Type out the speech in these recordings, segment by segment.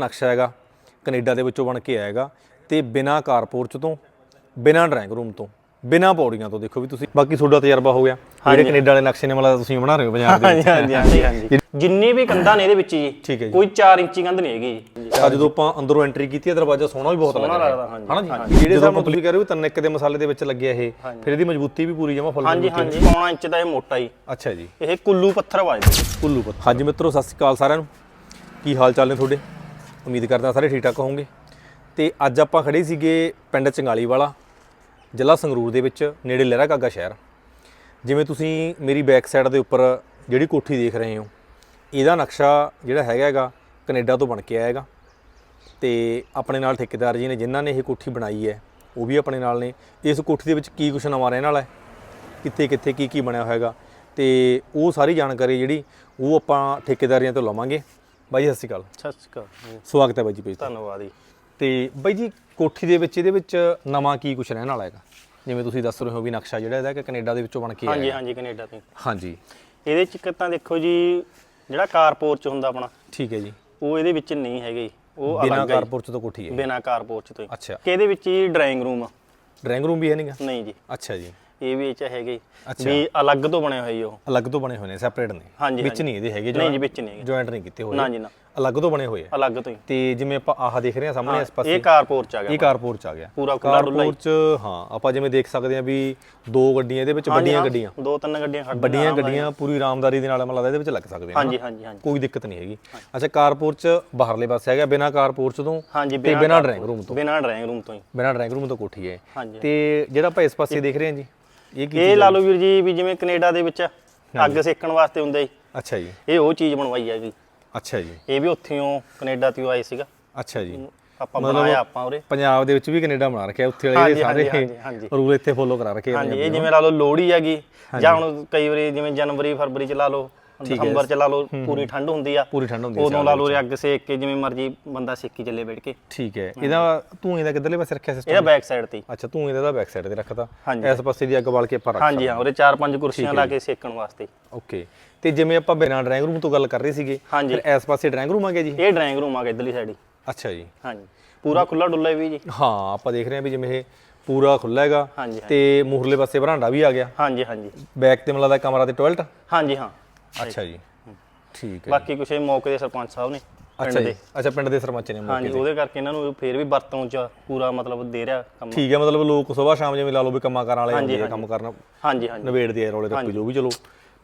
ਨਕਸ਼ਾ ਹੈਗਾ ਕੈਨੇਡਾ ਦੇ ਵਿੱਚੋਂ ਬਣ ਕੇ ਆਏਗਾ ਤੇ ਬਿਨਾ ਕਾਰਪੋਰਚ ਤੋਂ ਬਿਨਾ ਡਰਾਇੰਗ ਰੂਮ ਤੋਂ ਬਿਨਾ ਪੌੜੀਆਂ ਤੋਂ ਦੇਖੋ ਵੀ ਤੁਸੀਂ। ਬਾਕੀ ਤੁਹਾਡਾ ਤਜਰਬਾ ਹੋ ਗਿਆ ਜਿਹੜੇ ਕੈਨੇਡਾ ਵਾਲੇ ਨਕਸ਼ੇ ਨੇ ਮਤਲਬ ਤੁਸੀਂ ਬਣਾ ਰਹੇ ਹੋ ਪੰਜਾਬ ਦੇ ਹਾਂਜੀ ਵਿੱਚ ਹਾਂਜੀ ਹਾਂਜੀ। ਹਾਂਜੀ ਜਿੰਨੇ ਵੀ ਕੰਧਾਂ ਨੇ ਇਹਦੇ ਵਿੱਚ ਜੀ ਹੈ। ਕੋਈ 4 ਇੰਚੀ ਕੰਧ ਨਹੀਂ ਹੈਗੀ। ਜੀ ਜਦੋਂ ਆਪਾਂ ਅੰਦਰੋਂ ਐਂਟਰੀ ਕੀਤੀ ਹੈ ਦਰਵਾਜ਼ਾ ਸੋਹਣਾ ਵੀ ਬਹੁਤ ਲੱਗਦਾ। ਹਨਾ ਜੀ? ਜਿਹੜੇ ਨਾਲ ਤੁਸੀਂ ਕਹਿ ਰਹੇ ਹੋ ਤਿੰਨ ਇੱਕ ਦੇ ਮਸਾਲੇ ਦੇ ਵਿੱਚ ਲੱਗਿਆ ਇਹ ਫਿਰ ਇਹਦੀ ਮਜ਼ਬੂਤੀ ਵੀ ਪੂਰੀ ਜਮਾ ਫੁੱਲ ਹਾਂਜੀ ਹਾਂਜੀ। ਪੌਣਾ ਇੰਚ ਦਾ ਇਹ ਮੋਟਾ ਜੀ ਅੱਛਾ ਜੀ। ਇਹ ਕੁੱਲੂ ਪੱਥਰ ਵੱਜਦੇ ਕੁੱਲੂ ਪੱਤ ਹਾਂਜੀ ਮਿੱਤਰੋ ਸਤਿ ਸ਼੍ਰੀ ਅਕਾਲ ਸਾਰਿਆਂ ਨੂੰ। ਕੀ ਹਾਲ ਚਾਲ ਨੇ ਤੁਹਾਡੇ? ਉਮੀਦ ਕਰਦਾ ਸਾਰੇ ਠੀਕ ਠਾਕ ਹੋਵੋਗੇ। ਤੇ ਅੱਜ ਆਪਾਂ ਖੜੇ ਸੀਗੇ ਪਿੰਡ ਚੰਗਾਲੀ ਵਾਲਾ ਜ਼ਿਲ੍ਹਾ ਸੰਗਰੂਰ ਦੇ ਵਿੱਚ, ਨੇੜੇ ਲਹਿਰਾ ਕਾਗਾ ਸ਼ਹਿਰ। ਜਿਵੇਂ ਤੁਸੀਂ ਮੇਰੀ ਬੈਕ ਸਾਈਡ ਦੇ ਉੱਪਰ ਜਿਹੜੀ ਕੋਠੀ ਦੇਖ ਰਹੇ ਹੋ, ਇਹਦਾ ਨਕਸ਼ਾ ਜਿਹੜਾ ਹੈਗਾ ਹੈਗਾ, ਕੈਨੇਡਾ ਤੋਂ ਬਣ ਕੇ ਆਇਆ ਹੈਗਾ। ਤੇ ਆਪਣੇ ਨਾਲ ਠੇਕੇਦਾਰ ਜੀ ਨੇ, ਜਿਨ੍ਹਾਂ ਨੇ ਇਹ ਕੋਠੀ ਬਣਾਈ ਹੈ, ਉਹ ਵੀ ਆਪਣੇ ਨਾਲ ਨੇ। ਇਸ ਕੋਠੀ ਦੇ ਵਿੱਚ ਕੀ ਕੁਛ ਨਵਾਂ ਰਹਿਣ ਵਾਲਾ ਹੈ? ਕਿੱਥੇ ਕਿੱਥੇ ਕੀ ਕੀ ਬਣਿਆ ਹੋਏਗਾ ਤੇ ਉਹ ਸਾਰੀ ਜਾਣਕਾਰੀ ਜਿਹੜੀ, ਉਹ ਆਪਾਂ ਠੇਕੇਦਾਰੀਆਂ ਤੋਂ ਲਵਾਂਗੇ। ਬਾਈ ਸਤਿ ਸ਼੍ਰੀ ਅਕਾਲ। ਸਤਿ ਸ਼੍ਰੀ ਅਕਾਲ ਸਵਾਗਤ ਹੈ ਬਾਈ ਜੀ ਪੇਜ ਤੇ। ਧੰਨਵਾਦ ਜੀ। ਤੇ ਬਾਈ ਜੀ ਕੋਠੀ ਦੇ ਵਿੱਚ ਇਹਦੇ ਵਿੱਚ ਨਵਾਂ ਕੀ ਕੁਛ ਰਹਿਣ ਵਾਲਾ ਹੈਗਾ? ਜਿਵੇਂ ਤੁਸੀਂ ਦੱਸ ਰਹੇ ਹੋ ਵੀ ਨਕਸ਼ਾ ਜਿਹੜਾ ਇਹਦਾ ਕਿ ਕੈਨੇਡਾ ਦੇ ਵਿੱਚੋਂ ਬਣ ਕੇ ਆਇਆ ਹਾਂਜੀ ਕੈਨੇਡਾ ਤੋਂ। ਹਾਂਜੀ। ਇਹਦੇ ਚ ਇੱਕ ਤਾਂ ਦੇਖੋ ਜੀ ਜਿਹੜਾ ਕਾਰਪੋਰਚ ਹੁੰਦਾ ਆਪਣਾ ਠੀਕ ਹੈ ਜੀ। ਉਹ ਇਹਦੇ ਵਿੱਚ ਨਹੀਂ ਹੈਗੇ। ਜੀ। ਉਹ ਬਿਨਾਂ ਅਲੱਗ ਹੈ ਕਾਰਪੋਰਚ ਤੋਂ ਕੋਠੀ ਹੈ। ਬਿਨਾ ਕਾਰਪੋਰਚ ਤੋਂ ਹੀ। ਅੱਛਾ। ਕਿ ਇਹਦੇ ਵਿੱਚ ਹੀ ਡਰਾਇੰਗ ਰੂਮ ਡਰਾਇੰਗ ਰੂਮ ਵੀ ਹੈ ਨਹੀਂਗਾ ਨਹੀਂ ਜੀ। ਅੱਛਾ ਜੀ। ਇਹ ਵੀ ਇਹ ਚ ਹੈਗੇ। ਵੀ ਅਲੱਗ ਤੋਂ ਬਣੇ ਹੋਏ ਉਹ। ਅਲੱਗ ਤੋਂ ਬਣੇ ਹੋਏ ਨੇ ਸੈਪਰੇਟ ਨੇ। ਹਾਂਜੀ, ਵਿੱਚ। ਨਹੀਂ ਇਹਦੇ ਹੈਗੇ ਨਹੀਂ ਜੀ ਵਿੱਚ ਨਹੀਂ ਜੁਆਇੰਟ ਨਹੀਂ ਕੀਤੇ ਹੋਏ। ਨਾ ਜੀ ਨਾ। ਅਲੱਗ ਤੋਂ ਬਣੇ ਹੋਏ ਆ। ਅਲੱਗ ਤੋਂ ਹੀ। ਤੇ ਜਿਵੇਂ ਆਪਾਂ ਆਹ ਦੇਖ ਰਹੇ ਹਾਂ ਸਾਹਮਣੇ ਇਸ ਪਾਸੇ। ਇਹ ਕਾਰਪੋਰਚ ਆ ਗਿਆ ਇਹ ਕਾਰਪੋਰਚ ਆ ਗਿਆ। ਪੂਰਾ ਖੁੱਲਾ ਡੁੱਲਾ ਹੀ। ਆਪਾਂ ਜਿਵੇਂ ਦੇਖ ਸਕਦੇ ਹਾਂ ਵੀ ਦੋ ਗੱਡੀਆਂ ਇਹਦੇ ਵਿੱਚ ਵੱਡੀਆਂ ਗੱਡੀਆਂ। ਦੋ ਤਿੰਨ ਗੱਡੀਆਂ ਖੜ੍ਹੀਆਂ ਵੱਡੀਆਂ ਗੱਡੀਆਂ ਪੂਰੀ ਆਰਾਮਦਾਰੀ ਦੇ ਨਾਲ ਮਤਲਬ ਇਹਦੇ ਵਿੱਚ ਲੱਗ ਸਕਦੇ ਹਾਂ ਹਾਂਜੀ ਹਾਂਜੀ ਹਾਂਜੀ। ਕੋਈ ਦਿੱਕਤ ਨਹੀਂ ਹੈਗੀ। ਅੱਛਾ ਕਾਰਪੋਰਚ ਬਾਹਰਲੇ ਪਾਸੇ ਹੈਗਾ ਬਿਨਾ ਕਾਰਪੋਰਚ ਤੋਂ ਹਾਂਜੀ ਤੇ ਬਿਨਾ ਡਰਾਇੰਗ ਰੂਮ ਤੋਂ। ਬਿਨਾ ਡਰਾਇੰਗ ਰੂਮ ਤੋਂ ਹੀ। ਬਿਨਾ ਡਰਾਇੰਗ ਰੂਮ ਤੋਂ ਕੋਠੀ ਹੈ। ਤੇ ਜਿਹੜਾ ਆਪਾਂ ਇਸ ਪਾਸੇ ਦੇਖ ਰਹੇ ਹਾਂ ਜੀ ਇਹ ਕੀ ਇਹ ਲਾ ਲਓ ਵੀਰ ਜੀ ਵੀ ਜਿਵੇਂ ਕੈਨੇਡਾ ਦੇ ਵਿੱਚ ਅੱਗ ਸੇਕਣ ਵਾਸਤੇ ਹੁੰਦਾ ਜੀ ਅੱਛਾ ਜੀ। ਇਹ ਉਹ ਚੀਜ਼ ਬਣਵਾਈ ਹੈਗੀ ਅੱਛਾ ਜੀ। ਇਹ ਵੀ ਉੱਥੋਂ ਕੈਨੇਡਾ ਤੋਂ ਆਏ ਸੀਗਾ। ਅੱਛਾ ਜੀ। ਆਪਾਂ ਬਣਾਇਆ ਆਪਾਂ ਉਰੇ। ਪੰਜਾਬ ਦੇ ਵਿੱਚ ਵੀ ਕੈਨੇਡਾ ਬਣਾ ਰੱਖਿਆ ਉੱਥੇ ਵਾਲੇ ਸਾਰੇ। ਰੂਲ ਇੱਥੇ ਫੋਲੋ ਕਰਾ ਰੱਖੇ ਹਾਂਜੀ ਇਹ ਜਿਵੇਂ ਲਾ ਲਓ ਲੋਹੜੀ ਹੈਗੀ ਜਾਂ ਹੁਣ ਕਈ ਵਾਰੀ ਜਿਵੇਂ ਜਨਵਰੀ ਫਰਵਰੀ ਚ ਲਾ ਲਓ ਦਸੰਬਰ ਚ ਲਾ ਲਓ ਪੂਰੀ ਠੰਡ ਹੁੰਦੀ ਆ। ਪੂਰੀ ਠੰਡ ਹੁੰਦੀ ਹੈ ਉਦੋਂ ਲਾ ਲਓ ਅੱਗ ਸੇਕ ਕੇ ਜਿਵੇਂ ਮਰਜ਼ੀ ਬੰਦਾ ਸੇਕੀ ਚੱਲੇ ਬੈਠ ਕੇ। ਠੀਕ ਹੈ। ਇਹਦਾ ਧੂਏ ਦਾ ਕਿੱਧਰਲੇ ਪਾਸੇ ਰੱਖਿਆ ਸਿਸਟਮ ਇਹਦਾ ਬੈਕ ਸਾਈਡ ਤੇ। ਅੱਛਾ ਧੂਏ ਦਾ ਬੈਕ ਸਾਈਡ ਤੇ ਰੱਖਤਾ। ਇਸ ਪਾਸੇ ਦੀ ਅੱਗ ਬਾਲ ਕੇ ਆਪਾਂ ਰੱਖ ਹਾਂਜੀ ਹਾਂ। ਉਰੇ ਚਾਰ ਪੰਜ ਕੁਰਸੀਆਂ ਲਾ ਕੇ ਸੇਕਣ ਵਾਸਤੇ। ਓਕੇ। ਤੇ ਜਿਵੇਂ ਆਪਾਂ ਬਿਨਾਂ ਡਰਾਇੰਗ ਰੂਮ ਤੋਂ ਗੱਲ ਕਰ ਰਹੇ ਸੀਗੇ। ਫਿਰ ਇਸ ਪਾਸੇ ਡਰਾਇੰਗ ਰੂਮ ਆ ਗਿਆ ਜੀ? ਇਹ ਡਰਾਇੰਗ ਰੂਮ ਆ ਗਿਆ ਇਧਰਲੀ ਸਾਈਡ ਅੱਛਾ ਜੀ। ਹਾਂਜੀ। ਪੂਰਾ ਖੁੱਲਾ ਡੁੱਲਾ ਵੀ ਜੀ। ਹਾਂ ਆਪਾਂ ਦੇਖ ਰਹੇ ਹਾਂ ਵੀ ਜਿਵੇਂ ਇਹ ਪੂਰਾ ਖੁੱਲਾ ਹੈਗਾ ਤੇ ਮੂਹਰਲੇ ਪਾਸੇ ਬਰਾਂਡਾ ਵੀ ਆ ਗਿਆ। ਹਾਂਜੀ ਹਾਂਜੀ। ਬੈਕ ਤੇ ਮਤਲਬ ਦਾ ਕਮਰਾ ਤੇ ਟਾਇਲਟ ਹਾਂਜੀ ਹਾਂ। ਅੱਛਾ ਜੀ। ਠੀਕ ਹੈ ਬਾਕੀ ਕੁਛ ਇਹ ਮੌਕੇ ਦੇ ਸਰਪੰਚ ਸਾਹਿਬ ਨੇ ਪਿੰਡ ਅੱਛਾ ਜੀ। ਦੇ। ਅੱਛਾ ਪਿੰਡ ਦੇ ਸਰਪੰਚ ਨੇ ਮੌਕੇ ਹਾਂਜੀ ਉਹਦੇ ਕਰਕੇ ਇਹਨਾਂ ਨੂੰ ਫੇਰ ਵੀ ਵਰਤੋਂ ਚ ਪੂਰਾ ਮਤਲਬ ਦੇ ਰਿਹਾ ਕੰਮ। ਠੀਕ ਹੈ ਮਤਲਬ ਲੋਕ ਸਵੇਰ ਸ਼ਾਮ ਜਿਵੇਂ ਲਾ ਲਓ ਵੀ ਕੰਮਾਂ ਕਰਨ ਵਾਲੇ ਹੁੰਦੇ ਆ ਕੰਮ ਕਰਨ ਹਾਂਜੀ ਹਾਂਜੀ। ਨਵੇੜਦੇ ਆ ਰੌਲੇ ਰੱਪੇ ਜੋ ਵੀ ਚਲੋ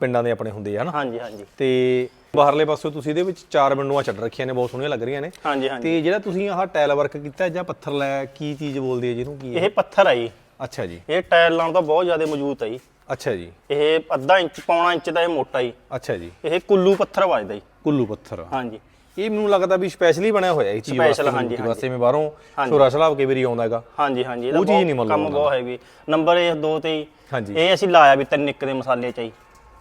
ਪਿੰਡਾਂ ਦੇ ਆਪਣੇ ਹੁੰਦੇ ਆ ਹਨਾ। ਹਾਂਜੀ ਹਾਂਜੀ। ਤੇ ਬਾਹਰਲੇ ਪਾਸੇ ਤੁਸੀਂ ਇਹਦੇ ਵਿੱਚ ਚਾਰ ਵਿੰਡੋਆਂ ਛੱਡ ਰੱਖੀਆਂ ਨੇ ਬਹੁਤ ਸੋਹਣੀਆਂ ਲੱਗ ਰਹੀਆਂ ਨੇ। ਹਾਂਜੀ ਹਾਂਜੀ। ਤੇ ਜਿਹੜਾ ਤੁਸੀਂ ਆਹ ਟਾਇਲ ਵਰਕ ਕੀਤਾ ਜਾਂ ਪੱਥਰ ਲਾਇਆ ਕੀ ਚੀਜ਼ ਬੋਲਦੀ ਹੈ ਜਿਹਨੂੰ ਕੀ ਹੈ ਇਹ ਪੱਥਰ ਆ ਜੀ। ਅੱਛਾ ਜੀ। ਇਹ ਟਾਇਲ ਲਾਉਣ ਦਾ ਬਹੁਤ ਜ਼ਿਆਦਾ ਮਜ਼ਬੂਤ ਆ ਜੀ। ਅੱਛਾ ਜੀ। ਇਹ ਅੱਧਾ ਇੰਚ ਪੌਣਾ ਇੰਚ ਦਾ ਇਹ ਮੋਟਾ ਜੀ। ਅੱਛਾ ਜੀ। ਇਹ ਕੁੱਲੂ ਪੱਥਰ ਵੱਜਦਾ ਜੀ। ਕੁੱਲੂ ਪੱਥਰ। ਹਾਂਜੀ। ਇਹ ਮੈਨੂੰ ਲੱਗਦਾ ਵੀ ਸਪੈਸ਼ਲੀ ਬਣਿਆ ਹੋਇਆ ਇਹ ਚੀਜ਼ ਵਾਸਤੇ ਹਾਂਜੀ, ਵਾਸਤੇ ਮੈਂ ਬਾਹਰੋਂ ਛੋਰਾ ਛਲਾਬ ਕੇ ਵਾਰੀ ਆਉਂਦਾ ਹੈਗਾ। ਹਾਂਜੀ ਹਾਂਜੀ ਉਹ ਚੀਜ਼ ਨਹੀਂ ਮੰਨ ਕੰਮ ਬਹੁਤ ਹੈਵੀ ਨੰਬਰ ਇਹ ਦੋ ਤੇ ਹੀ ਹਾਂਜੀ। ਇਹ ਅਸੀਂ ਲਾਇਆ ਵੀ ਤਿੰਨ ਇੱਕ ਦੇ ਮਸਾਲੇ ਚ ਹੀ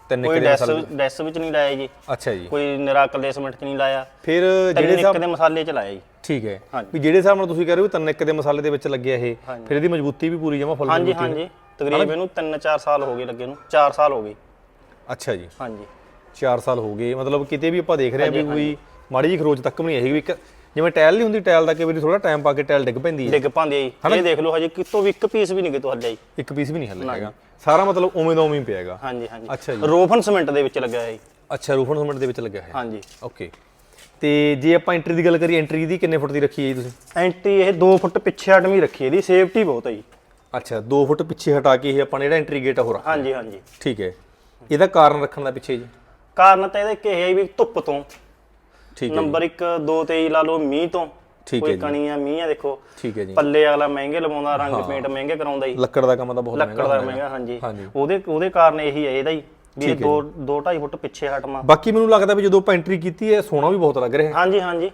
ਤਿੰਨ ਕੋਈ ਇੱਕ ਡੈਸ ਡੈਸ ਵਿੱਚ ਨਹੀਂ ਲਾਇਆ ਜੀ। ਅੱਛਾ ਜੀ। ਕੋਈ ਨਿਰਾ ਕਲੇਸਮੈਂਟ ਚ ਨਹੀਂ ਲਾਇਆ। ਫਿਰ ਜਿਹੜੇ ਇੱਕ ਦੇ ਮਸਾਲੇ ਚ ਲਾਇਆ ਜੀ। ਠੀਕ ਹੈ। ਵੀ ਜਿਹੜੇ ਨਾਲ ਤੁਸੀਂ ਕਹਿ ਰਹੇ ਹੋ ਤਿੰਨ ਇੱਕ ਦੇ ਮਸਾਲੇ ਦੇ ਵਿੱਚ ਲੱਗਿਆ ਇਹ ਫਿਰ ਇਹਦੀ ਮਜ਼ਬੂਤੀ ਵੀ ਪੂਰੀ ਜਮਾ ਫੁੱਲ ਹਾਂਜੀ ਹਾਂਜੀ। ਤਕਰੀਬਨ ਇਹਨੂੰ 3-4 ਸਾਲ ਹੋ ਗਏ ਲੱਗੇ ਨੂੰ। 4 ਸਾਲ ਹੋ ਗਏ। ਅੱਛਾ ਜੀ। ਹਾਂਜੀ। 4 ਸਾਲ ਹੋ ਗਏ। ਮਤਲਬ ਕਿਤੇ ਵੀ ਆਪਾਂ ਦੇਖ ਰਹੇ ਹਾਂ ਵੀ ਕੋਈ ਮਾੜੀ ਜਿਹੀ ਖਰੋਚ ਤੱਕ ਵੀ ਨਹੀਂ ਹੈਗੀ ਵੀ ਇੱਕ ਜਿਵੇਂ ਟਾਇਲ ਨਹੀਂ ਹੁੰਦੀ ਟਾਇਲ ਦਾ ਕਈ ਵਾਰੀ ਥੋੜਾ ਟਾਈਮ ਪਾ ਕੇ ਟਾਇਲ ਡਿੱਗ ਪੈਂਦੀ ਹੈ। ਡਿੱਗ ਆ ਜੀ। ਇਹ ਦੇਖ ਲਓ ਹਜੇ ਕਿਤੋਂ ਵੀ ਇੱਕ ਪੀਸ ਵੀ ਨਹੀਂ ਕਿਤੋਂ ਹੱਲਿਆ ਜੀ। ਇੱਕ ਪੀਸ ਵੀ ਨਹੀਂ ਹੱਲਿਆ ਹੈਗਾ। ਸਾਰਾ ਮਤਲਬ ਉਵੇਂ ਦਾ ਉਵੇਂ ਹੀ ਪਿਆ ਹੈਗਾ। ਹਾਂਜੀ ਹਾਂਜੀ। ਅੱਛਾ ਜੀ। ਰੋਫਨ ਸੀਮੈਂਟ ਦੇ ਵਿੱਚ ਲੱਗਿਆ ਹੈ ਜੀ। ਅੱਛਾ ਰੂਫਨ ਸਿਮੈਂਟ ਦੇ ਵਿੱਚ ਲੱਗਿਆ ਹੈ। ਹਾਂਜੀ। ਓਕੇ ਤੇ ਜੇ ਆਪਾਂ ਐਂਟਰੀ ਦੀ ਗੱਲ ਕਰੀਏ ਐਂਟਰੀ ਦੀ ਕਿੰਨੇ ਫੁੱਟ ਦੀ ਰੱਖੀ ਹੈ ਜੀ ਤੁਸੀਂ? ਐਂਟੀ ਇਹ 2 ਫੁੱਟ ਪਿੱਛੇ ਹਟਵੀਂ ਰੱਖੀ ਹੈ ਇਹਦੀ ਸੇਫਟੀ ਬਹੁਤ ਹੈ ਜੀ। ਅੱਛਾ 2 ਫੁੱਟ ਪਿੱਛੇ ਹਟਾ ਕੇ ਇਹ ਆਪਾਂ ਨੇ ਜਿਹੜਾ ਐਂਟਰੀ ਗੇਟ ਹੋ ਰੱਖਿਆ ਹਾਂਜੀ ਹਾਂਜੀ। ਠੀਕ ਹੈ। ਇਹਦਾ ਕਾਰਨ ਰੱਖਣ ਦਾ ਪਿੱਛੇ ਜੀ? ਕਾਰਨ ਤਾਂ ਇਹਦਾ ਇੱਕ ਇਹ ਹੈ ਵੀ ਧੁੱਪ ਤੋਂ। ਠੀਕ ਹੈ ਨੰਬਰ 1 2 ਤੇ ਹੀ ਲਾ ਲਓ ਮੀਂਹ ਤੋਂ। ਠੀਕ ਹੈ ਕੋਈ ਜੀ। ਕਣੀ ਆ ਮੀਂਹ ਆ ਦੇਖੋ। ਠੀਕ ਹੈ ਜੀ। ਪੱਲੇ ਅਗਲਾ ਮਹਿੰਗੇ ਲਵਾਉਂਦਾ ਰੰਗ ਪੇਂਟ ਮਹਿੰਗੇ ਕਰਾਉਂਦਾ ਜੀ। ਲੱਕੜ ਦਾ ਕੰਮ ਤਾਂ ਬਹੁਤ ਲੱਕੜ ਮਹਿੰਗਾ ਦਾ ਹੁੰਦਾ ਹੈ। ਮਹਿੰਗਾ ਹਾਂਜੀ। ਉਹਦੇ ਉਹਦੇ ਕਾਰਨ ਇਹੀ ਹੈ ਇਹਦਾ ਹੀ ਵੀ 2 2 2.5 ਫੁੱਟ ਪਿੱਛੇ ਹਟਵਾ। ਬਾਕੀ ਮੈਨੂੰ ਲੱਗਦਾ ਵੀ ਜਦੋਂ ਆਪਾਂ ਐਂਟਰੀ ਕੀਤੀ ਹੈ ਸੋਨਾ ਵੀ ਬਹੁਤ ਲੱਗ ਰਿਹਾ ਹੈ। ਹਾਂਜੀ ਹਾਂਜੀ।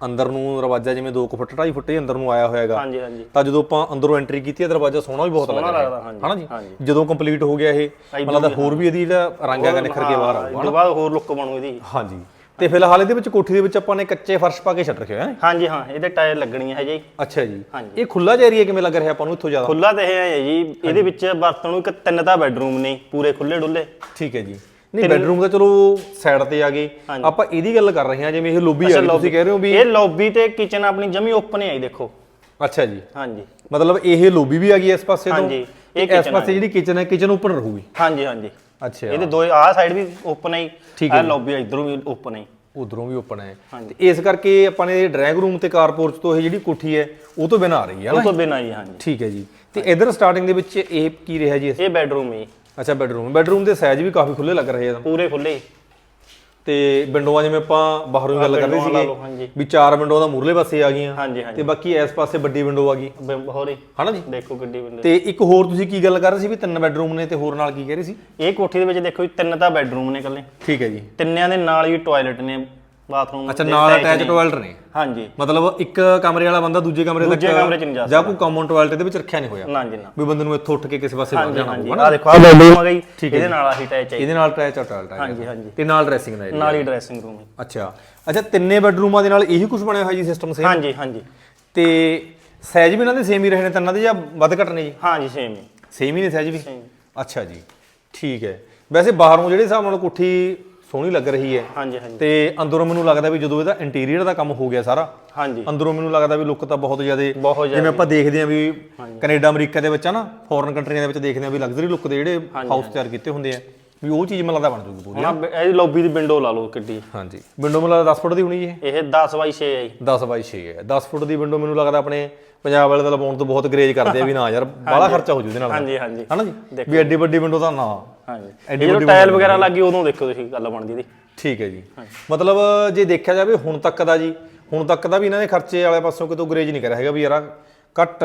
ਅੰਦਰ ਨੂੰ ਦਰਵਾਜ਼ਾ ਜਿਵੇਂ 2 ਫੁੱਟ 2.5 ਫੁੱਟ ਹੀ ਅੰਦਰ ਨੂੰ ਆਇਆ ਹੋਇਆਗਾ ਹਾਂਜੀ ਹਾਂਜੀ। ਤਾਂ ਜਦੋਂ ਆਪਾਂ ਅੰਦਰੋਂ ਐਂਟਰੀ ਕੀਤੀ ਹੈ ਦਰਵਾਜ਼ਾ ਸੋਹਣਾ ਵੀ ਬਹੁਤ ਰਿਹਾ ਲੱਗਦਾ, ਹਾਂਜੀ, ਹਨਾ ਜੀ? ਹਾਂਜੀ। ਜਦੋਂ ਕੰਪਲੀਟ ਹੋ ਗਿਆ ਇਹ ਮਤਲਬ ਹੋਰ ਵੀ ਇਹਦੀ ਜਿਹੜਾ ਰੰਗ ਹੈਗਾ ਨਿਖਰ ਕੇ ਬਾਹਰ ਆਊਗਾ ਤੋਂ ਬਾਅਦ ਹੋਰ ਲੁੱਕ ਬਣੂ ਇਹਦੀ। ਹਾਂਜੀ। ਤੇ ਫਿਲਹਾਲ ਇਹਦੇ ਵਿੱਚ ਕੋਠੀ ਦੇ ਵਿੱਚ ਆਪਾਂ ਨੇ ਕੱਚੇ ਫਰਸ਼ ਪਾ ਕੇ ਛੱਡ ਰੱਖਿਆ ਹੈ? ਹਾਂਜੀ ਹਾਂ ਇਹਦੇ ਟਾਇਰ ਲੱਗਣੀ ਹੈ ਜੀ। ਅੱਛਾ ਜੀ। ਇਹ ਖੁੱਲਾ ਜਿਹਾ ਏਰੀਆ ਕਿਵੇਂ ਲੱਗ ਰਿਹਾ ਆਪਾਂ ਨੂੰ ਇੱਥੋਂ ਜ਼ਿਆਦਾ? ਖੁੱਲਾ ਤੇ ਇਹ ਹੈ ਜੀ ਇਹਦੇ ਵਿੱਚ ਵਰਤਣ ਨੂੰ ਇੱਕ ਤਿੰਨ ਤਾਂ ਬੈੱਡਰੂਮ ਨੇ ਪੂਰੇ ਖੁੱਲੇ ਡੁੱਲੇ ਠੀਕ ਹੈ ਜੀ। ਨਹੀਂ ਬੈਡਰੂਮ ਤਾਂ ਚਲੋ ਸਾਈਡ ਤੇ ਆ ਗਏ। ਆਪਾਂ ਇਹਦੀ ਗੱਲ ਕਰ ਰਹੇ ਹਾਂ ਜਿਵੇਂ ਇਹ ਲੋਬੀ ਆ ਗਈ ਤੁਸੀਂ ਕਹਿ ਰਹੇ ਹੋ ਵੀ ਇਹ ਲੌਬੀ ਤੇ ਕਿਚਨ ਆਪਣੀ ਜਮੀ ਓਪਨ ਹੈ ਜੀ ਦੇਖੋ। ਅੱਛਾ ਜੀ। ਹਾਂਜੀ। ਮਤਲਬ ਇਹ ਲੋਬੀ ਵੀ ਆ ਗਈ ਇਸ ਪਾਸੇ ਤੋਂ? ਹਾਂਜੀ, ਇਹ ਇਸ ਪਾਸੇ ਜਿਹੜੀ ਕਿਚਨ ਹੈ ਕਿਚਨ ਉੱਪਰ ਰਹੂਗੀ? ਹਾਂਜੀ ਹਾਂਜੀ। ਅੱਛਾ। ਇਹਦੇ ਦੋ ਆਹ ਸਾਈਡ ਵੀ ਓਪਨ ਹੈ ਠੀਕ ਆ ਲੌਬੀ ਇਧਰੋਂ ਵੀ ਓਪਨ ਹੈ ਉਧਰੋਂ ਵੀ ਓਪਨ ਹੈ ਤੇ ਇਸ ਕਰਕੇ ਆਪਾਂ ਨੇ ਡਰਾਇੰਗ ਰੂਮ ਤੇ ਕਾਰਪੋਰਚ ਤੋਂ ਇਹ ਜਿਹੜੀ ਕੋਠੀ ਹੈ ਉਹ ਤੋਂ ਬਿਨਾਂ ਆ ਰਹੀ ਹੈ ਉਹ ਤੋਂ ਬਿਨਾਂ ਹੀ ਹਾਂਜੀ। ਠੀਕ ਹੈ ਜੀ। ਤੇ ਇਧਰ ਸਟਾਰਟਿੰਗ ਦੇ ਵਿੱਚ ਇਹ ਕੀ ਰਿਹਾ ਜੀ ਇਹ ਬੈਡਰੂਮ ਹੈ ਅੱਛਾ ਬੈਡਰੂਮ ਬੈਡਰੂਮ ਦੇ ਸਾਈਜ਼ ਵੀ ਕਾਫੀ ਖੁੱਲੇ ਲੱਗ ਰਹੇ ਆ। ਪੂਰੇ ਖੁੱਲੇ ਤੇ ਵਿੰਡੋਆਂ ਜਿਵੇਂ ਆਪਾਂ ਬਾਹਰੋਂ ਹੀ ਗੱਲ ਕਰਦੇ ਸੀਗੇ। ਵੀ ਚਾਰ ਵਿੰਡੋਆਂ ਦਾ ਮੂਰਲੇ ਪਾਸੇ ਆ ਗਈਆਂ। ਤੇ ਬਾਕੀ ਇਸ ਪਾਸੇ ਵੱਡੀ ਵਿੰਡੋ ਆ ਗਈ। ਹੋਰ। ਹਨਾ ਜੀ? ਦੇਖੋ ਗੱਡੀ ਵਿੰਡੋ ਤੇ ਇੱਕ ਹੋਰ ਤੁਸੀਂ ਕੀ ਗੱਲ ਕਰ ਰਹੇ ਸੀ ਵੀ ਤਿੰਨ ਬੈਡਰੂਮ ਨੇ ਤੇ ਹੋਰ ਨਾਲ ਕੀ ਕਹਿ ਰਹੇ ਸੀ? ਇਹ ਕੋਠੀ ਦੇ ਵਿੱਚ ਦੇਖੋ ਜੀ ਤਿੰਨ ਤਾਂ ਬੈਡਰੂਮ ਨੇ ਇਕੱਲੇ। ਠੀਕ ਹੈ ਜੀ। ਤਿੰਨਿਆਂ ਦੇ ਨਾਲ ਹੀ ਟਾਇਲਟ ਨੇ। ਬਾਥਰੂਮ ਅੱਛਾ ਨਾਲ ਅਟੈਚ ਟਾਇਲਟ ਨੇ? ਹਾਂਜੀ। ਮਤਲਬ ਇੱਕ ਕਮਰੇ ਵਾਲਾ ਬੰਦਾ ਦੂਜੇ ਕਮਰੇ ਤੱਕ ਦੂਜੇ ਕਮਰੇ 'ਚ ਨਹੀਂ ਜਾ ਜਾਂ ਕੋਈ ਕਾਮਨ ਟਾਇਲਟ ਦੇ ਵਿੱਚ ਰੱਖਿਆ ਨਹੀਂ ਹੋਇਆ? ਨਾ ਜੀ ਨਾ। ਵੀ ਬੰਦੇ ਨੂੰ ਇੱਥੋਂ ਉੱਠ ਕੇ ਕਿਸੇ ਪਾਸੇ ਹਾਂਜੀ ਜਾਣਾ ਹਾਂਜੀ। ਹੋਊਗਾ ਆ ਦੇਖੋ ਆ ਬੈਡਰੂਮ ਆ ਗਈ। ਇਹਦੇ ਨਾਲ ਆਹੀ ਅਟੈਚ ਹੈ ਇਹਦੇ ਨਾਲ ਅਟੈਚ ਟਾਇਲਟ ਆ ਹਾਂਜੀ ਹਾਂਜੀ। ਤੇ ਨਾਲ ਡਰੈਸਿੰਗ ਦਾ ਨਾਲ ਹੀ ਡਰੈਸਿੰਗ ਰੂਮ ਹੈ। ਅੱਛਾ। ਅੱਛਾ ਤਿੰਨੇ ਬੈਡਰੂਮਾਂ ਦੇ ਨਾਲ ਇਹੀ ਕੁਝ ਬਣਿਆ ਹੋਇਆ ਜੀ ਸਿਸਟਮ ਸੇਮ ਹਾਂਜੀ ਹਾਂਜੀ। ਤੇ ਸਾਈਜ਼ ਵੀ ਇਹਨਾਂ ਦੇ ਸੇਮ ਹੀ ਰਹੇ ਨੇ ਤਿੰਨਾਂ ਦੇ ਜਾਂ ਵੱਧ ਘੱਟ ਨੇ ਜੀ? ਹਾਂਜੀ ਸੇਮ ਹੈ। ਸੇਮ ਹੀ ਨੇ ਸਾਈਜ਼ ਵੀ? ਅੱਛਾ ਜੀ। ਠੀਕ ਹੈ। ਵੈਸੇ ਬਾਹਰੋਂ ਜਿਹੜੇ ਹਿਸਾਬ ਨਾਲ ਕੋਠੀ ਸੋਹਣੀ ਲੱਗ ਰਹੀ ਹੈ। ਹਾਂਜੀ ਹਾਂਜੀ। ਤੇ ਅੰਦਰੋਂ ਮੈਨੂੰ ਲੱਗਦਾ ਵੀ ਜਦੋਂ ਇਹਦਾ ਇੰਟੀਰੀਅਰ ਦਾ ਕੰਮ ਹੋ ਗਿਆ ਸਾਰਾ ਹਾਂਜੀ। ਅੰਦਰੋਂ ਮੈਨੂੰ ਲੱਗਦਾ ਵੀ ਲੁੱਕ ਤਾਂ ਬਹੁਤ ਜ਼ਿਆਦਾ ਜਿਵੇਂ ਆਪਾਂ ਦੇਖਦੇ ਆਂ ਵੀ ਕੈਨੇਡਾ ਅਮਰੀਕਾ ਦੇ ਵਿੱਚ ਆ ਨਾ ਫੋਰਨ ਕੰਟਰੀਆਂ ਦੇ ਵਿੱਚ ਦੇਖਦੇ ਆਂ ਵੀ ਲਗਜ਼ਰੀ ਲੁੱਕ ਦੇ ਜਿਹੜੇ ਹਾਊਸ ਤਿਆਰ ਕੀਤੇ ਹੁੰਦੇ ਆ ਵੀ ਉਹ ਚੀਜ਼ ਮੈਨੂੰ ਲੱਗਦਾ ਬਣ ਜੂਗੀ ਪੂਰੀ। ਹੁਣ ਇਹਦੀ ਲੌਬੀ ਦੀ ਵਿੰਡੋ ਲਾ ਲਓ ਕਿੱਡੀ ਹਾਂਜੀ। ਵਿੰਡੋ ਮੈਨੂੰ ਲੱਗਦਾ 10 ਫੁੱਟ ਦੀ ਹੋਣੀ ਜੀ ਇਹ 10 ਬਾਈ 6 ਹੈ ਜੀ। ਇਹ 10 ਬਾਈ 6 ਹੈ। 10 ਫੁੱਟ ਦੀ ਵਿੰਡੋ ਮੈਨੂੰ ਲੱਗਦਾ ਆਪਣੇ ਪੰਜਾਬ ਵਾਲੇ ਦਾ ਲਵਾਉਣ ਤੋਂ ਬਹੁਤ ਗਰੇਜ ਕਰਦੇ ਆ ਵੀ ਨਾ ਯਾਰ ਬਾਹਲਾ ਖਰਚਾ ਹੋ ਜੂ ਇਹਦੇ ਨਾਲ। ਹਾਂਜੀ ਹਾਂਜੀ। ਹਨਾ ਜੀ? ਵੀ ਐਡੀ ਵੱਡੀ ਵਿੰਡੋ ਤਾਂ ਨਾ। ਹਾਂਜੀ। ਜਦੋਂ ਟਾਇਲ ਵਗੈਰਾ ਲੱਗੀ ਉਦੋਂ ਦੇਖੋ ਤੁਸੀਂ ਗੱਲ ਬਣਦੀ ਇਹਦੀ। ਠੀਕ ਹੈ ਜੀ। ਮਤਲਬ ਜੇ ਦੇਖਿਆ ਜਾਵੇ ਹੁਣ ਤੱਕ ਦਾ ਜੀ ਹੁਣ ਤੱਕ ਦਾ ਵੀ ਇਹਨਾਂ ਨੇ ਖਰਚੇ ਵਾਲੇ ਪਾਸੋਂ ਕਿਤੋਂ ਗਰੇਜ ਨਹੀਂ ਕਰਿਆ ਹੈਗਾ ਵੀ ਯਾਰ ਘੱਟ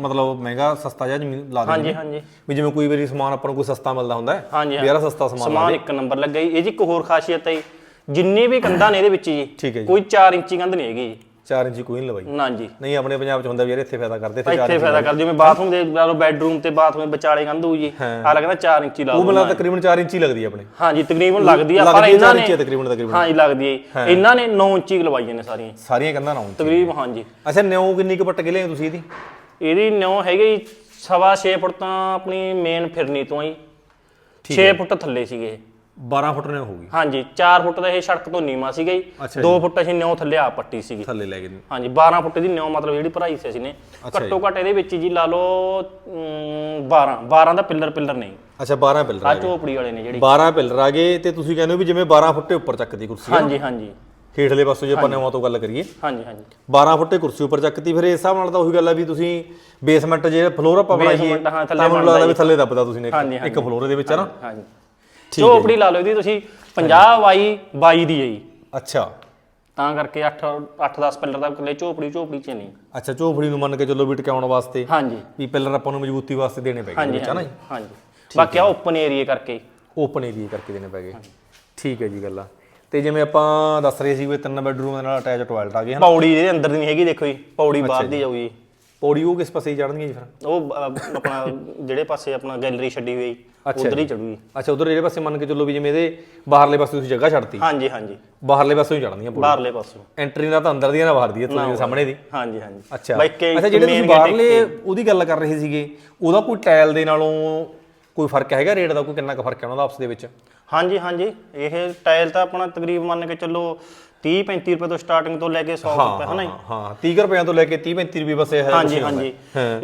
ਮਤਲਬ ਮਹਿੰਗਾ ਸਸਤਾ ਜਿਹਾ ਜ਼ਮੀਨ ਲਾ ਦੇ ਹਾਂਜੀ ਹਾਂਜੀ। ਵੀ ਜਿਵੇਂ ਕੋਈ ਵਾਰੀ ਸਮਾਨ ਆਪਾਂ ਨੂੰ ਕੋਈ ਸਸਤਾ ਮਿਲਦਾ ਹੁੰਦਾ ਹੈ ਵੀ ਯਾਰ ਸਸਤਾ ਸਮਾਨ ਸਮਾਨ ਇੱਕ ਨੰਬਰ ਲੱਗਾ ਜੀ। ਇਹ 'ਚ ਇੱਕ ਹੋਰ ਖਾਸੀਅਤ ਹੈ ਜੀ, ਜਿੰਨੀ ਵੀ ਕੰਧਾਂ ਨੇ ਇਹਦੇ ਵਿੱਚ ਜੀ ਜੀ। ਕੋਈ 4 ਇੰਚੀ ਕੰਧ ਨਹੀਂ ਹੈਗੀ ਜੀ। 4 ਇੰਚੀ ਕੋਈ ਨਹੀਂ ਲਵਾਈ। ਨਾ ਜੀ। ਨਹੀਂ ਆਪਣੇ ਪੰਜਾਬ ਚ ਹੁੰਦਾ ਵੀ ਯਾਰ ਇੱਥੇ ਫਾਇਦਾ ਕਰਦੇ ਇੱਥੇ ਇੱਥੇ ਫਾਇਦਾ ਕਰ ਜਿਵੇਂ ਬਾਥਰੂਮ ਦੇ ਲਾ ਲਓ ਬੈਡਰੂਮ ਤੇ ਬਾਥਰੂਮ ਵਿਚਾਲੇ ਕੰਧ ਹੋਊ ਜੀ ਆ ਲੱਗਦਾ 4 ਇੰਚੀ ਲਾ ਉਹ ਲਓ ਮਿਲਾ ਤਕਰੀਬਨ 4 ਇੰਚੀ ਲੱਗਦੀ ਹੈ ਆਪਣੇ। ਹਾਂਜੀ ਤਕਰੀਬਨ ਲੱਗਦੀ ਆ ਪਰ ਇਹਨਾਂ 4 ਨੇ ਤਕਰੀਬਨ ਤਕਰੀਬਨ। ਹਾਂਜੀ ਲੱਗਦੀ ਹੈ। ਇਹਨਾਂ ਨੇ 9 ਇੰਚੀ ਲਵਾਈਆਂ ਨੇ ਸਾਰੀਆਂ। ਸਾਰੀਆਂ ਕੰਧਾਂ ਨਾ ਹੋਣ ਤਕਰੀਬ ਹਾਂਜੀ। ਅੱਛਾ ਨਿਉ ਕਿੰਨੀ ਕੁ ਪੱਟ ਕੇ ਲਿਆਏ ਤੁਸੀਂ ਇਹਦੀ? ਇਹਦੀ ਨਿਉ ਹੈਗੀ ਜੀ ਸਵਾ 6 ਫੁੱਟ ਤਾਂ ਆਪਣੀ ਮੇਨ ਫਿਰਨੀ ਤੋਂ ਹੀ। 6 ਫੁੱਟ ਥੱਲੇ ਸੀਗੇ। 12 ਫੁੱਟ ਨਿਉ ਹੋਊਗੀ ਹਾਂਜੀ 4 ਫੁੱਟ ਦਾ ਇਹ ਸੜਕ ਤੋਂ ਨੀਵਾ ਸੀਗਾ ਜੀ। ਅੱਛਾ 2 ਫੁੱਟ ਅਸੀਂ ਨਿਉ ਥੱਲੇ ਆ ਪੱਟੀ ਸੀਗੀ। ਥੱਲੇ ਲੈ ਗਏ ਹਾਂਜੀ 12 ਫੁੱਟ ਦੀ ਨਿਉ ਮਤਲਬ ਜਿਹੜੀ ਭਰਾਈ ਸੀ ਅਸੀਂ ਨੇ। ਘੱਟੋ ਘੱਟ ਇਹਦੇ ਵਿੱਚ ਜੀ ਲਾ ਲਓ ਅਮ, 12 12 ਦਾ ਪਿੱਲਰ ਪਿੱਲਰ ਨਹੀਂ। ਅੱਛਾ 12 ਪਿਲਰ ਆ ਝੋਪੜੀ ਵਾਲੇ ਨੇ ਜਿਹੜੀ। 12 ਪਿਲਰ ਆ ਗਏ ਤੇ ਤੁਸੀਂ ਕਹਿੰਦੇ ਹੋ ਵੀ ਜਿਵੇਂ 12 ਫੁੱਟੇ ਉੱਪਰ ਚੱਕਦੀ ਕੁਰਸੀ ਹਾਂਜੀ ਹਾਂਜੀ। ਹੇਠਲੇ ਪਾਸੋਂ ਜੇ ਆਪਾਂ ਨਿਉਆਂ ਤੋਂ ਗੱਲ ਕਰੀਏ। ਹਾਂਜੀ ਹਾਂਜੀ। 12 ਫੁੱਟੇ ਕੁਰਸੀ ਉੱਪਰ ਚੱਕਤੀ ਫਿਰ ਇਸ ਹਿਸਾਬ ਨਾਲ ਤਾਂ ਉਹੀ ਗੱਲ ਹੈ ਵੀ ਤੁਸੀਂ ਬੇਸਮੈਂਟ ਜੇ ਫਲੋਰ ਆਪਾਂ ਬਣਾਈਏ ਤਾਂ ਮੈਨੂੰ ਲੱਗਦਾ ਵੀ ਥੱਲੇ ਦੱਬਦਾ ਤੁਸੀਂ ਨੇ ਇੱਕ- ਫਲੋਰ ਦੇ ਵਿੱਚ ਨਾ? ਹਾਂਜੀ। ਝੋਪੜੀ ਲਾ ਲਓ ਇਹਦੀ ਤੁਸੀਂ 50 ਬਾਈ 22 ਦੀ ਹੈ ਜੀ। ਅੱਛਾ। ਤਾਂ ਕਰਕੇ 8 8 10 ਪਿੱਲਰ ਦਾ ਇਕੱਲੇ ਝੋਪੜੀ ਝੋਪੜੀ ਚ ਨਹੀਂ। ਅੱਛਾ ਝੋਪੜੀ ਨੂੰ ਮੰਨ ਕੇ ਚੱਲੋ ਵੀ ਟਿਕਾਉਣ ਵਾਸਤੇ ਹਾਂਜੀ। ਵੀ ਪਿਲਰ ਆਪਾਂ ਨੂੰ ਮਜ਼ਬੂਤੀ ਵਾਸਤੇ ਦੇਣੇ ਪੈਗੇ ਹਾਂਜੀ ਹੈ ਨਾ ਹਾਂਜੀ ਹਾਂਜੀ। ਬਾਕੀ ਆ ਓਪਨ ਏਰੀਆ ਕਰਕੇ। ਓਪਨ ਏਰੀਆ ਕਰਕੇ ਦੇਣੇ ਪੈਗੇ। ਠੀਕ ਹੈ ਜੀ ਗੱਲਾਂ ਤੇ ਜਿਵੇਂ ਆਪਾਂ ਦੱਸ ਰਹੇ ਸੀ ਵੀ ਤਿੰਨ ਬੈਡਰੂਮ ਦੇ ਨਾਲ ਅਟੈਚ ਟਾਇਲਟ ਆ ਗਏ ਹਨ ਪੌੜੀ ਇਹਦੇ ਅੰਦਰ ਦੀ ਨਹੀਂ ਹੈਗੀ ਦੇਖੋ ਜੀ ਪੌੜੀ ਬਾਹਰ ਦੀ ਜਾਊਗੀ ਪੌੜੀ ਉਹ ਕਿਸ ਪਾਸੇ ਚੜਨਗੀਆਂ ਜੀ ਫਿਰ? ਉਹ ਅਹ, ਆਪਣਾ ਜਿਹੜੇ ਪਾਸੇ ਆਪਣਾ ਗੈਲਰੀ ਛੱਡੀ ਹੋਈ ਉਧਰ ਹੀ ਚੜੂਗੀ ਅੱਛਾ ਉਧਰ ਜਿਹੜੇ ਪਾਸੇ ਮੰਨ ਕੇ ਚੱਲੋ ਵੀ ਜਿਵੇਂ ਇਹਦੇ ਬਾਹਰਲੇ ਪਾਸੇ ਤੁਸੀਂ ਜਗ੍ਹਾ ਛੱਡਤੀ। ਹਾਂਜੀ ਹਾਂਜੀ। ਬਾਹਰਲੇ ਪਾਸੋਂ ਹੀ ਚੜਨਗੀਆਂ ਪੌੜੀ ਬਾਹਰਲੇ ਪਾਸੋਂ। ਐਂਟਰੀ ਦਾ ਤਾਂ ਅੰਦਰ ਦੀ ਹੈ ਨਾ ਬਾਹਰ ਦੀ ਤੁਹਾਡੇ ਸਾਹਮਣੇ ਦੀ। ਹਾਂਜੀ ਹਾਂਜੀ। ਅੱਛਾ। ਬਾਈ ਅੱਛਾ ਜਿਹੜੇ ਤੁਸੀਂ main ਬਾਹਰਲੇ ਉਹਦੀ ਗੱਲ ਕਰ ਰਹੇ ਸੀਗੇ ਉਹਦਾ ਕੋਈ ਟਾਇਲ ਦੇ ਨਾਲੋਂ ਕੋਈ ਫ਼ਰਕ ਹੈਗਾ ਰੇਟ ਦਾ? ਕੋਈ ਕਿੰਨਾ ਕੁ ਫ਼ਰਕ ਹੈ ਉਹਨਾਂ ਦਾ ਆਪਸ ਦੇ ਵਿੱਚ? ਹਾਂਜੀ ਹਾਂਜੀ। ਇਹ ਟਾਇਲ ਤਾਂ ਆਪਣਾ ਤਕਰੀਬ ਮੰਨ ਕੇ ਚੱਲੋ 30 35 ਰੁਪਏ ਤੋਂ ਸਟਾਰਟਿੰਗ ਤੋਂ ਲੈ ਕੇ 100 ਰੁਪਏ ਹਨਾ ਜੀ? ਹਾਂ 30 ਰੁਪਏ ਤੋਂ ਲੈ ਕੇ 30 35 ਰੁਪਏ ਬਸ ਇਹ ਹੈ ਹਾਂਜੀ ਹਾਂਜੀ।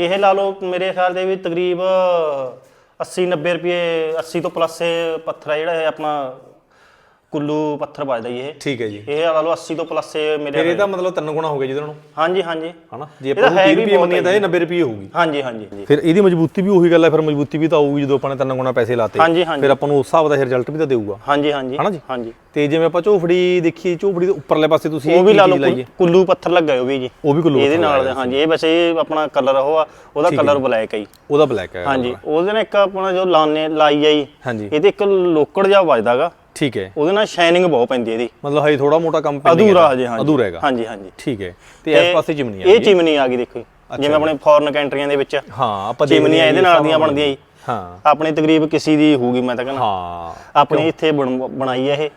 ਇਹ ਲਾ ਲਓ ਮੇਰੇ ਖਿਆਲ ਦੇ ਵੀ ਤਕਰੀਬ 80 90 ਰੁਪਏ 80 ਤੋਂ ਪਲੱਸ ਇਹ ਪੱਥਰ ਹੈ ਜਿਹੜਾ ਇਹ ਆਪਣਾ ਕੁੱਲੂ ਪੱਥਰ ਵੱਜਦਾ ਜੀ ਇਹ। ਠੀਕ ਹੈ ਜੀ। ਇਹ ਲਾ ਲਓ 80 ਤੋਂ ਪਲੱਸ ਇਹ ਮੇਰੇ ਫਿਰ ਇਹਦਾ ਮਤਲਬ ਤਿੰਨ ਗੁਣਾ ਹੋ ਗਿਆ ਜਿਹਦੇ ਨਾਲੋਂ। ਹਾਂਜੀ ਹਾਂਜੀ। ਹਨਾ? ਜੇ ਆਪਾਂ ਨੂੰ 30 ਰੁਪਏ ਮੰਨੀਏ ਤਾਂ ਇਹ 90 ਰੁਪਏ ਹੋਊਗੀ। ਹਾਂਜੀ ਹਾਂਜੀ ਫਿਰ ਇਹਦੀ ਮਜ਼ਬੂਤੀ ਵੀ ਉਹੀ ਗੱਲ ਹੈ ਫਿਰ ਮਜ਼ਬੂਤੀ ਵੀ ਤਾਂ ਆਊਗੀ ਜਦੋਂ ਆਪਾਂ ਨੇ ਤਿੰਨ ਗੁਣਾ ਪੈਸੇ ਲਾਤੇ। ਹਾਂਜੀ ਹਾਂਜੀ। ਫਿਰ ਆਪਾਂ ਨੂੰ ਉਸ ਹਿਸਾਬ ਦਾ ਰਿਜ਼ਲਟ ਵੀ ਤਾਂ ਦੇਊਗਾ। ਹਾਂਜੀ ਹਾਂਜੀ ਹਨਾ ਜੀ? ਹਾਂਜੀ। ਤੇ ਜਿਵੇਂ ਆਪਾਂ ਝੋਫੜੀ ਦੇਖੀ ਝੋਫੜੀ ਦੇ ਉੱਪਰਲੇ ਪਾਸੇ ਤੁਸੀਂ ਇਹ ਉਹ ਵੀ ਲਾ ਲਓ ਕੁੱਲੂ ਪੱਥਰ ਲੱਗਾ ਉਹ ਵੀ ਜੀ। ਉਹ ਵੀ ਕੁੱਲੂ ਇਹਦੇ ਨਾਲ ਹਾਂਜੀ ਇਹ ਵੈਸੇ ਇਹ ਆਪਣਾ ਕਲਰ ਉਹ ਆ ਉਹਦਾ ਕਲਰ ਬਲੈਕ ਹੈ ਉਹਦਾ ਬਲੈਕ ਹੈ ਹਾਂਜੀ ਉਹਦੇ ਨਾਲ ਇੱਕ ਆਪਣਾ ਜੋ ਲਾਣੇ ਲਾਈ ਆ ਜੀ। ਹਾਂਜੀ। ਇਹਦੇ ਇੱਕ ਲੋਕੜ ਜਿਹਾ ਵੱਜਦਾਗਾ। ਠੀਕ ਹੈ। ਉਹਦੇ ਨਾਲ ਸ਼ਾਈਨਿੰਗ ਬਹੁਤ ਪੈਂਦੀ ਹੈ ਇਹਦੀ। ਮਤਲਬ ਹਜੇ ਥੋੜਾ ਮੋਟਾ ਕੰਮ ਪੈਂਡਿੰਗ ਅਧੂਰਾ ਹਜੇ ਹਾਂਜੀ। ਅਧੂਰਾ ਹੈਗਾ। ਹਾਂਜੀ ਹਾਂਜੀ। ਠੀਕ ਹੈ। ਤੇ ਇਸ ਪਾਸੇ ਚਿਮਨੀ ਆ ਇਹ ਚਿਮਨੀ ਆ ਗਈ ਦੇਖੋ। ਜਿਵੇਂ ਆਪਣੇ ਫੋਰਨ ਕੰਟਰੀਆਂ ਦੇ ਵਿੱਚ ਹਾਂ ਆਪਾਂ ਚਿਮਨੀਆਂ ਇਹਦੇ ਨਾਲ ਦੀਆਂ ਬਣਦੀਆਂ ਜੀ। ਹਾਂ। ਆਪਣੇ ਤਕਰੀਬ ਕਿਸੇ ਦੀ ਹੋਊਗੀ ਮੈਂ ਤਾਂ ਕਹਿੰਦਾ। ਹਾਂ ਆਪਣੇ ਇੱਥੇ ਬਣ- ਬਣਾਈ ਹੈ ਇਹ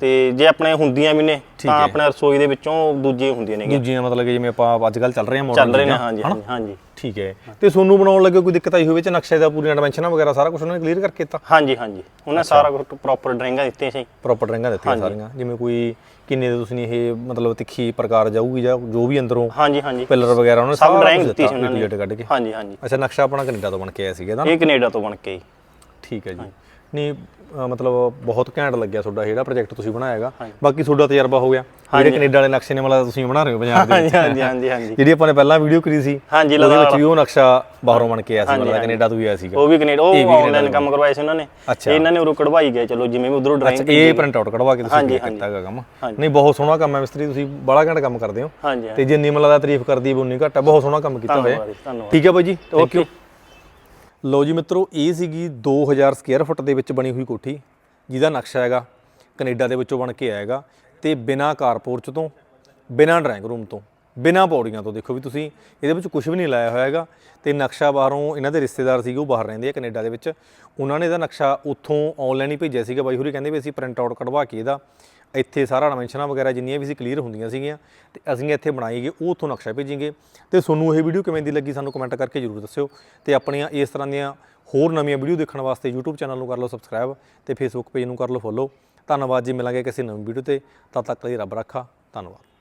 ਤੇ ਜੇ ਆਪਣੇ ਹੁੰਦੀਆਂ ਵੀ ਨੇ ਤਾਂ ਆਪਣੇ ਰਸੋਈ ਦੇ ਵਿੱਚੋਂ ਦੂਜੀ ਹੁੰਦੀਆਂ ਨੇ ਦੂਜੀਆਂ ਮਤਲਬ ਕਿ ਜਿਵੇਂ ਆਪਾਂ ਅੱਜ ਕੱਲ ਚੱਲ ਰਹੇ ਹਾਂ ਮਾਡਲ ਚੱਲ ਰਹੇ ਨੇ ਹਾਂਜੀ ਹਾਂਜੀ ਠੀਕ ਹੈ। ਤੇ ਸੋਨੂੰ ਬਣਾਉਣ ਲੱਗੇ ਕੋਈ ਦਿੱਕਤ ਆਈ ਹੋਵੇ ਚ ਨਕਸ਼ੇ ਦਾ ਪੂਰੀਆਂ ਡਾਈਮੈਂਸ਼ਨਾਂ ਵਗੈਰਾ ਸਾਰਾ ਕੁਝ ਉਹਨਾਂ ਨੇ ਕਲੀਅਰ ਕਰਕੇ ਦਿੱਤਾ? ਹਾਂਜੀ ਹਾਂਜੀ। ਉਹਨਾਂ ਸਾਰਾ ਕੁਝ ਪ੍ਰੋਪਰ ਡਰਾਇੰਗਾਂ ਦਿੱਤੀਆਂ ਸੀ। ਪ੍ਰੋਪਰ ਡਰਾਇੰਗਾਂ ਦਿੱਤੀਆਂ ਸਾਰੀਆਂ। ਜਿਵੇਂ ਕੋਈ ਕਿੰਨੇ ਦੇ ਤੁਸੀਂ ਇਹ ਮਤਲਬ ਤਿੱਖੀ ਪ੍ਰਕਾਰ ਜਾਊਗੀ ਜਾਂ ਜੋ ਵੀ ਅੰਦਰੋਂ ਹਾਂਜੀ ਹਾਂਜੀ। ਪਿਲਰ ਵਗੈਰਾ ਉਹਨਾਂ ਨੇ ਸਭ ਡਰਾਇੰਗ ਦਿੱਤੀ ਸੀ ਉਹਨਾਂ ਨੇ। ਕੱਢ ਕੇ। ਹਾਂਜੀ ਹਾਂਜੀ। ਅੱਛਾ ਨਕਸ਼ਾ ਆਪਣਾ ਕੈਨੇਡਾ ਤੋਂ ਬਣ ਕੇ ਆਇਆ ਸੀਗਾ ਨਾ? ਇਹ ਕੈਨੇਡਾ ਤੋਂ ਬਣ ਕੇ। ਠੀਕ ਹੈ ਜੀ। ਨਹੀਂ ਅ, ਮਤਲਬ ਬਹੁਤ ਘੈਂਟ ਲੱਗਿਆ ਤੁਹਾਡਾ ਜਿਹੜਾ ਪ੍ਰੋਜੈਕਟ ਤੁਸੀਂ ਬਣਾਇਆ ਹੈਗਾ। ਬਾਕੀ ਤੁਹਾਡਾ ਤਜਰਬਾ ਹੋ ਗਿਆ। ਜਿਹੜੇ ਕੈਨੇਡਾ ਵਾਲੇ ਨਕਸ਼ੇ ਨੇ ਮਤਲਬ ਤੁਸੀਂ ਬਣਾ ਰਹੇ ਹੋ ਪੰਜਾਬ ਦੇ ਹਾਂਜੀ ਹਾਂਜੀ ਹਾਂਜੀ ਹਾਂਜੀ। ਜਿਹੜੀ ਆਪਾਂ ਨੇ ਪਹਿਲਾਂ ਵੀਡੀਓ ਕਰੀ ਸੀ ਹਾਂਜੀ ਉਹਦੇ ਵਿੱਚ ਵੀ ਉਹ ਨਕਸ਼ਾ ਬਾਹਰੋਂ ਬਣ ਕੇ ਆਇਆ ਸੀ ਮਤਲਬ ਕੈਨੇਡਾ ਤੋਂ ਵੀ ਆਇਆ ਸੀਗਾ। ਉਹ ਵੀ ਕੈਨੇਡਾ ਉਹ ਆਨਲਾਈਨ ਕੰਮ ਕਰਵਾਏ ਸੀ ਉਹਨਾਂ ਨੇ। ਅੱਛਾ। ਇਹਨਾਂ ਨੇ ਉਰੋਂ ਕਢਵਾਈ ਗਏ ਚਲੋ ਜਿਵੇਂ ਵੀ ਉਧਰੋਂ ਡਰਾਇੰਗ ਇਹ ਪ੍ਰਿੰਟ ਆਊਟ ਕਢਵਾ ਕੇ ਤੁਸੀਂ ਕੀਤਾ ਹੈਗਾ ਕੰਮ। ਨਹੀਂ ਬਹੁਤ ਸੋਹਣਾ ਕੰਮ ਹੈ ਮਿਸਤਰੀ ਤੁਸੀਂ ਬੜਾ ਘੈਂਟ ਕੰਮ ਕਰਦੇ ਹੋ। ਹਾਂਜੀ ਤੇ ਜਿੰਨੀ ਮਤਲਬ ਦਾ ਤਾਰੀਫ ਕਰਦੀ ਉਨੀ ਘੱਟ ਹੈ ਬਹੁਤ ਸੋਹਣਾ ਕੰਮ ਕੀਤਾ ਹੋਇਆ। ਧੰਨਵਾਦ ਜੀ, ਧੰਨਵਾਦ। ਠੀਕ ਹੈ ਬਾਈ ਜੀ ਥੈਂਕ ਯੂ ਲਓ ਜੀ ਮਿੱਤਰੋ, ਇਹ ਸੀਗੀ 2000 ਸਕੁਅਰ ਫੁੱਟ ਦੇ ਵਿੱਚ ਬਣੀ ਹੋਈ ਕੋਠੀ, ਜਿਹਦਾ ਨਕਸ਼ਾ ਹੈਗਾ, ਕੈਨੇਡਾ ਦੇ ਵਿੱਚੋਂ ਬਣ ਕੇ ਆਏਗਾ ਹੈਗਾ ਤੇ ਬਿਨਾ ਕਾਰਪੋਰਚ ਤੋਂ, ਬਿਨਾ ਡਰਾਇੰਗ ਰੂਮ ਤੋਂ। ਬਿਨਾ ਪੌੜੀਆਂ ਤੋਂ ਦੇਖੋ ਵੀ ਤੁਸੀਂ ਇਹਦੇ ਵਿੱਚ ਕੁਝ ਵੀ ਨਹੀਂ ਲਾਇਆ ਹੋਇਆ ਹੈਗਾ। ਤੇ ਨਕਸ਼ਾ ਬਾਹਰੋਂ ਇਹਨਾਂ ਦੇ ਰਿਸ਼ਤੇਦਾਰ ਸੀਗੇ, ਉਹ ਬਾਹਰ ਰਹਿੰਦੇ ਆ ਕੈਨੇਡਾ ਦੇ ਵਿੱਚ। ਉਹਨਾਂ ਨੇ ਇਹਦਾ ਨਕਸ਼ਾ ਉੱਥੋਂ ਆਨਲਾਈਨ ਹੀ ਭੇਜਿਆ ਸੀਗਾ। ਬਾਈ ਹੋਰੀ ਕਹਿੰਦੇ ਵੀ ਅਸੀਂ ਪ੍ਰਿੰਟ ਆਊਟ ਕਢਵਾ ਕੇ ਇਹਦਾ, ਇੱਥੇ ਸਾਰਾ ਡਾਈਮੈਂਸ਼ਨਾਂ ਵਗੈਰਾ ਜਿੰਨੀਆਂ ਵੀ ਸੀ ਕਲੀਅਰ ਹੁੰਦੀਆਂ ਸੀਗੀਆਂ, ਤੇ ਅਸੀਂ ਇੱਥੇ ਬਣਾਈਏ ਉਹ ਉੱਥੋਂ ਨਕਸ਼ਾ ਭੇਜੀਂਗੇ। ਤੇ ਤੁਹਾਨੂੰ ਇਹ ਵੀਡੀਓ ਕਿਵੇਂ ਦੀ ਲੱਗੀ ਸਾਨੂੰ ਕਮੈਂਟ ਕਰਕੇ ਜਰੂਰ ਦੱਸਿਓ। ਤੇ ਆਪਣੀਆਂ ਇਸ ਤਰ੍ਹਾਂ ਦੀਆਂ ਹੋਰ ਨਵੀਆਂ ਵੀਡੀਓ ਦੇਖਣ ਵਾਸਤੇ YouTube ਚੈਨਲ ਨੂੰ ਕਰ ਲਓ ਸਬਸਕ੍ਰਾਈਬ ਤੇ Facebook ਪੇਜ ਨੂੰ ਕਰ ਲਓ ਫੋਲੋ ਧੰਨਵਾਦ ਜੀ, ਮਿਲਾਂਗੇ ਕਿਸੇ ਨਵੀਂ ਵੀਡੀਓ ਤੇ। ਤਦ ਤੱਕ ਲਈ ਰੱਬ ਰੱਖਾ। ਧੰਨਵਾਦ।